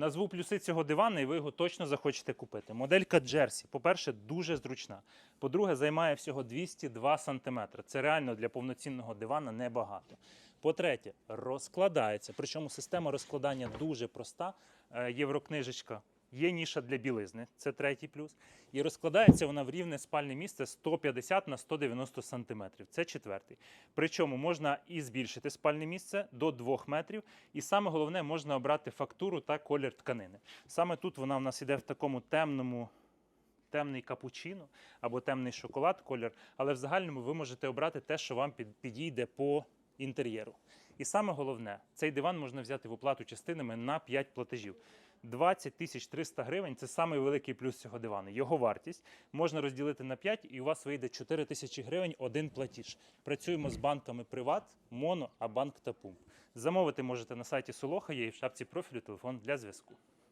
Назву плюси цього дивана, і ви його точно захочете купити. Моделька Джерсі, по-перше, дуже зручна. По-друге, займає всього 202 см. Це реально для повноцінного дивана небагато. По-третє, розкладається. Причому система розкладання дуже проста. Е, Єврокнижечка. Є ніша для білизни, це третій плюс. І розкладається вона в рівне спальне місце 150 на 190 см. Це четвертий. Причому можна і збільшити спальне місце до 2 метрів. І саме головне, можна обрати фактуру та колір тканини. Саме тут вона в нас іде в такому темному. Темний капучино або темний шоколад колір, але в загальному ви можете обрати те, що вам підійде по інтер'єру. І саме головне, цей диван можна взяти в оплату частинами на 5 платежів. 20 тисяч 300 гривень це самий великий плюс цього дивану. Його вартість можна розділити на 5, і у вас вийде 4 тисячі гривень один платіж. Працюємо з банками Приват, Моно, Абанк та Пумп. Замовити можете на сайті Солоха, є і в шапці профілю телефон для зв'язку.